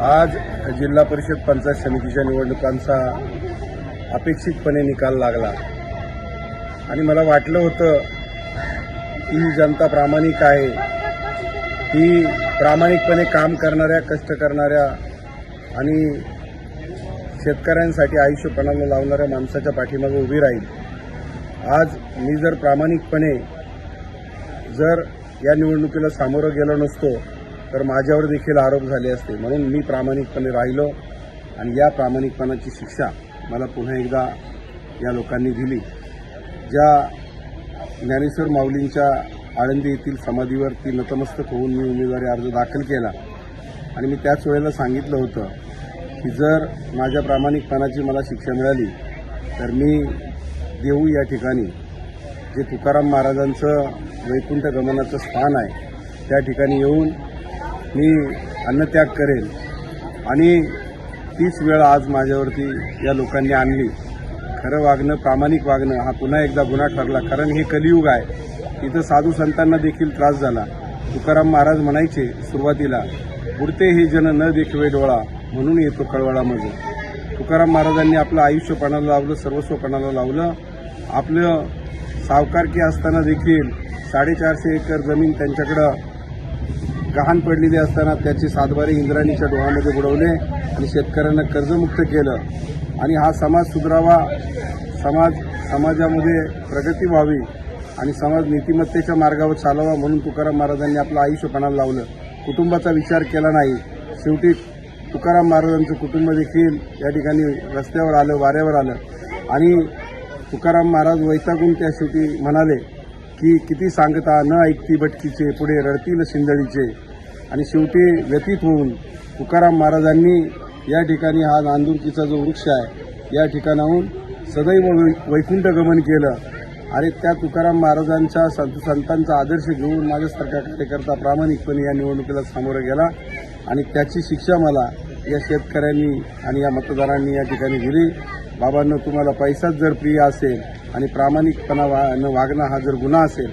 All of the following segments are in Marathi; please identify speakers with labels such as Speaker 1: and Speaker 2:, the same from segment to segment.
Speaker 1: आज जिल्हा परिषद पंचायत समितीच्या निवडणुकांचा अपेक्षितपणे निकाल लागला. आणि मला वाटलं होतं की ही जनता प्रामाणिक आहे. ही प्रामाणिकपणे काम करणाऱ्या कष्ट करणाऱ्या आणि शेतकऱ्यांसाठी आयुष्यपणाला लावणाऱ्या माणसाच्या पाठीमागे उभी राहील. आज मी जर प्रामाणिकपणे जर या निवडणुकीला सामोरं गेलो नसतो तर माझ्यावर देखील आरोप झाले असते. म्हणून मी प्रामाणिकपणे राहिलो आणि या प्रामाणिकपणाची शिक्षा मला पुन्हा एकदा या लोकांनी दिली. ज्या ज्ञानेश्वर माऊलींच्या आळंदी येथील समाधीवरती नतमस्तक होऊन मी उमेदवारी अर्ज दाखल केला. आणि मी त्याच वेळेला सांगितलं होतं की जर माझ्या प्रामाणिकपणाची मला शिक्षा मिळाली तर मी देऊ या ठिकाणी. जे तुकाराम महाराजांचं वैकुंठ गमनाचं स्थान आहे त्या ठिकाणी येऊन मी अन्नत्याग करेन. आणि तीच वेळ आज माझ्यावरती या लोकांनी आणली. खरं वागणं प्रामाणिक वागणं हा पुन्हा एकदा गुन्हा ठरला. कारण हे कलियुग आहे. इथं साधू संतांना देखील त्रास झाला. तुकाराम महाराज म्हणायचे सुरुवातीला बुडते हे जन न देखवे डोळा. म्हणून येतो कळवळा मज तुकाराम महाराजांनी आपलं आयुष्य पणाला लावलं सर्वस्व पणाला लावलं. आपलं सावकारकी असताना देखील साडेचारशे एकर जमीन त्यांच्याकडं गहाण पडलेली असताना त्याची सातबारी इंद्राणीच्या डोळ्यामध्ये बुडवले आणि शेतकऱ्यांना कर्जमुक्त केलं. आणि हा समाज सुधारावा समाज समाजामध्ये प्रगती व्हावी आणि समाज नीतिमत्तेच्या मार्गावर चालावा म्हणून तुकाराम महाराजांनी आपलं आयुष्य पणाला लावलं. कुटुंबाचा विचार केला नाही. शेवटी तुकाराम महाराजांचं कुटुंब देखील या ठिकाणी रस्त्यावर आलं वाऱ्यावर आलं. आणि तुकाराम महाराज वैतागून त्या शेवटी म्हणाले की किती सांगता न ऐकती भटकीचे पुढे रडतील शिंदळीचे आणि शेवटी व्यतीत होऊन तुकाराम महाराजांनी या ठिकाणी हा नांदुरकीचा जो वृक्ष आहे या ठिकाणाहून सदैव वै वैकुंठ गमन केलं आणि त्या तुकाराम महाराजांच्या संत संतांचा आदर्श घेऊन माझ्यासारखा कार्यकर्ता प्रामाणिकपणे या निवडणुकीला सामोरं गेला आणि त्याची शिक्षा मला या शेतकऱ्यांनी आणि या मतदारांनी या ठिकाणी दिली. बाबांना तुम्हाला पैसाच जर प्रिय असेल आणि प्रामाणिकपणा वा न वागणं हा जर गुन्हा असेल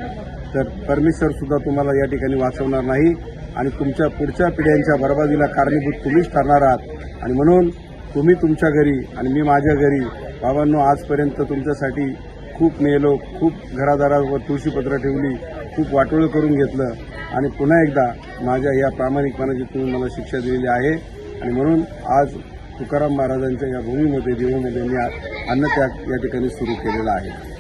Speaker 1: तर परमेश्वर सुद्धा तुम्हाला या ठिकाणी वाचवणार नाही आणि तुमच्या पुढच्या पिढ्यांच्या बरबादीला कारणीभूत तुम्हीच ठरणार आहात. आणि म्हणून तुम्ही तुमच्या घरी आणि मी माझ्या घरी बाबांनो आजपर्यंत तुमच्यासाठी खूप नेलो खूप घरादारावर तुळशीपत्र ठेवली खूप वाटोळं करून घेतलं. आणि पुन्हा एकदा माझ्या या प्रामाणिकपणाची तुम्ही मला शिक्षा दिलेली आहे. आणि म्हणून आज तुकाराम महाराजांच्या या भूमीमध्ये देऊमध्ये मी अन्नत्याग या ठिकाणी सुरू केलेला आहे.